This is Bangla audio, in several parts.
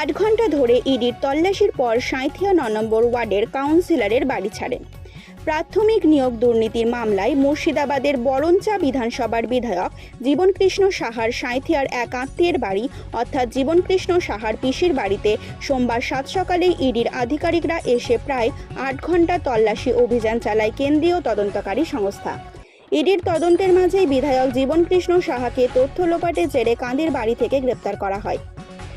আট ঘণ্টা ধরে ইডির তল্লাশির পর সাঁইথিয়া ন নম্বর ওয়ার্ডের কাউন্সিলরের বাড়ি ছাড়েন। প্রাথমিক নিয়োগ দুর্নীতির মামলায় মুর্শিদাবাদের বরঞ্চা বিধানসভার বিধায়ক জীবনকৃষ্ণ সাহার সাঁইথিয়ার এক আত্মীয়ের বাড়ি, অর্থাৎ জীবনকৃষ্ণ সাহার পিসির বাড়িতে সোমবার সাত সকালে ইডির আধিকারিকরা এসে প্রায় আট ঘণ্টা তল্লাশি অভিযান চালায় কেন্দ্রীয় তদন্তকারী সংস্থা। ইডির তদন্তের মাঝেই বিধায়ক জীবনকৃষ্ণ সাহাকে তথ্য লোপাটে জেরে কাঁদির বাড়ি থেকে গ্রেপ্তার করা হয়।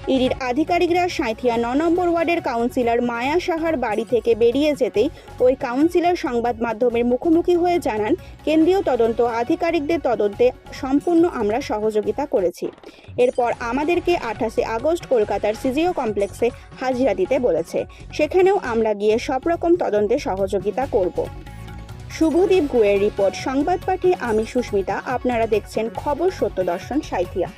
ইডির আধিকারিকরা সাঁইথিয়া ন নম্বর ওয়ার্ডের কাউন্সিলর মায়া সাহার বাড়ি থেকে বেরিয়ে যেতেই ওই কাউন্সিলর সংবাদ মাধ্যমের মুখোমুখি হয়ে জানান, কেন্দ্রীয় তদন্ত আধিকারিকদের তদন্তে সম্পূর্ণ আমরা সহযোগিতা করেছি। এরপর আমাদেরকে আঠাশে আগস্ট কলকাতার সিজিও কমপ্লেক্সে হাজিরা দিতে বলেছে। সেখানেও আমরা গিয়ে সব রকম তদন্তে সহযোগিতা করব। শুভদীপ গুয়ের রিপোর্ট, সংবাদ পাঠে আমি সুস্মিতা, আপনারা দেখছেন খবর সত্যদর্শন সাইথিয়া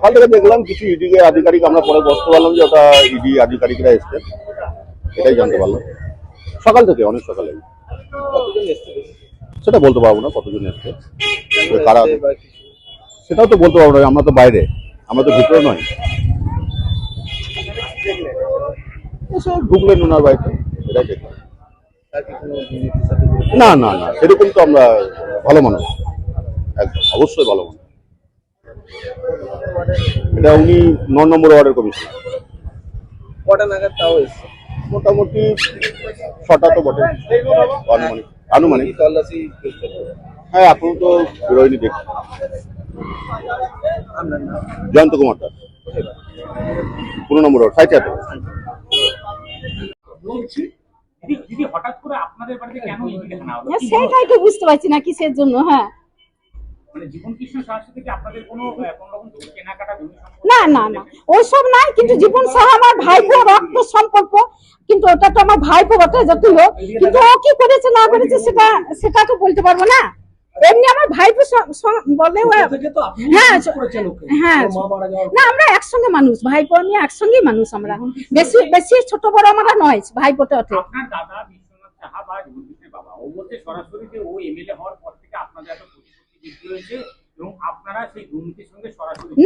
সকাল থেকে দেখলাম কিছু ইডি আধিকারিক আমরা পরে বসতে পারলাম যে ওটা ইডি আধিকারিকরা এসছে। এটাই জানতে পারলাম। সকাল থেকে অনেক সকালে। সেটা বলতে পারব না কতজন এসছে। কারা? সেটাও তো বলতে পারব না আমরা তো বাইরে। আমরা তো ভিতরে নয়। ঢুকলেন ওনার বাড়িতে এটাই দেখলাম। না না না সেরকম তো আমরা ভালো মানুষ। একদম অবশ্যই ভালো মানুষ। এটা উনি ন নম্বর ওয়ার্ডের কমিশনার কটা নাগাদ তাও এসছে? মোটামুটি ছটা তো বটে। আনুমানিক। আনুমানিক। তল্লাশি হ্যাঁ এখনও তো বেরোয়নি দেখি জয়ন্ত কুমার দাস। পনেরো নম্বর ওয়ার্ড সাইড বলছি দিদি দিদি হঠাৎ করে আপনাদের বাড়িতে কেন ইডি হানা হলো? হ্যাঁ, সেটাই তো বুঝতে পারছি না কিসের জন্য হ্যাঁ। না না না। ওইসব নাই কিন্তু জীবন সাহা আমার ভাইপো রক্ত সম্পর্ক কিন্তু ওটা তো আমার ভাইপো বটে যতই হোক। কিন্তু ও কি করেছে না করেছে সেটা সেটা তো বলতে পারব না। এমনি আমার ভাইপো বলে হ্যাঁ হ্যাঁ না আমরা একসঙ্গে মানুষ ভাইপো নিয়ে একসঙ্গেই মানুষ আমরা। বেশি বেশি ছোট বড় আমরা নয় ভাইপোটা ওঠে। আপনার দাদা বিশ্বনাথ সাহা বা বাবা ও বলছে সরাসরি যে ও এমএলএ হওয়ার পর থেকে আপনাদের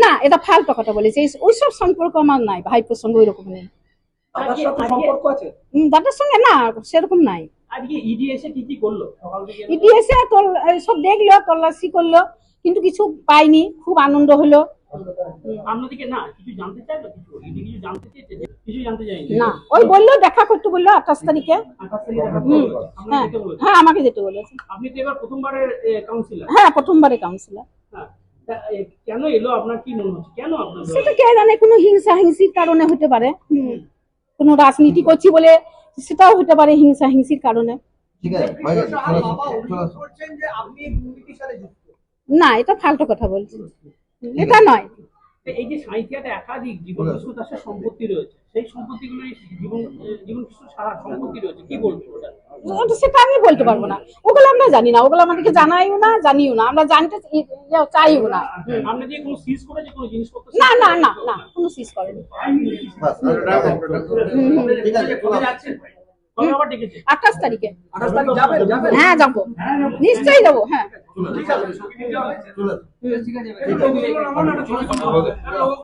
না এটা ফালতু কথা বলেছে। ওইসব সম্পর্ক আমার নাই ভাইপোর সঙ্গে ওই রকম নেই দাদার সঙ্গে না সেরকম নাই। ইডিএসএ ইডি এসে কি কি করল? সকাল থেকে ইতিহাসে তল- সব দেখল তল্লাশি করল কিন্তু কিছু পাইনি খুব আনন্দ হলো। না কিছু জানতে চাইলো কিছু ইডি কিছু জানতে চেয়েছে? যে কিছু জানতে চাইনি না ওই বলল দেখা করতে বলল আঠাশ তারিখে। আঠাশ তারিখে দেখা হুম, করব। আপনাকে হ্যাঁ। হ্যাঁ আমাকে যেতে বলেছে। আপনি তো এবার প্রথমবারের কাউন্সিলর হ্যাঁ প্রথমবারে কাউন্সিলর হ্যাঁ তা, এ, কেন এলো? আপনার কি মনে হচ্ছে? কেন আপনার সেটা কে জানে কোনো হিংসা হিংসির কারণে হতে পারে। হুম। কোনো রাজনীতি করছি বলে সেটাও হতে পারে হিংসা হিংসির কারণে না এটা ফালতু কথা বলছি। এটা নয়। এই যে একাধিক জীবন দাসের সম্পত্তি রয়েছে। সেই সম্পত্তিগুলো এই জীবন জীবন সারা সম্পত্তি রয়েছে। কি বলবেন ওটা? সেটা আমি বলতে পারব না। ওগুলো আমরা জানি না। ওগুলো আমাদেরকে জানাইও না জানিও না। আমরা জানতে ইয়ে চাইও না। না না না না কোনো সিজ করেনি। আঠাশ তারিখে। আঠাশ তারিখ যাবেন যাবেন। হ্যাঁ যাব। নিশ্চয়ই যাব হ্যাঁ। ঠিক আছে ঠিক আছে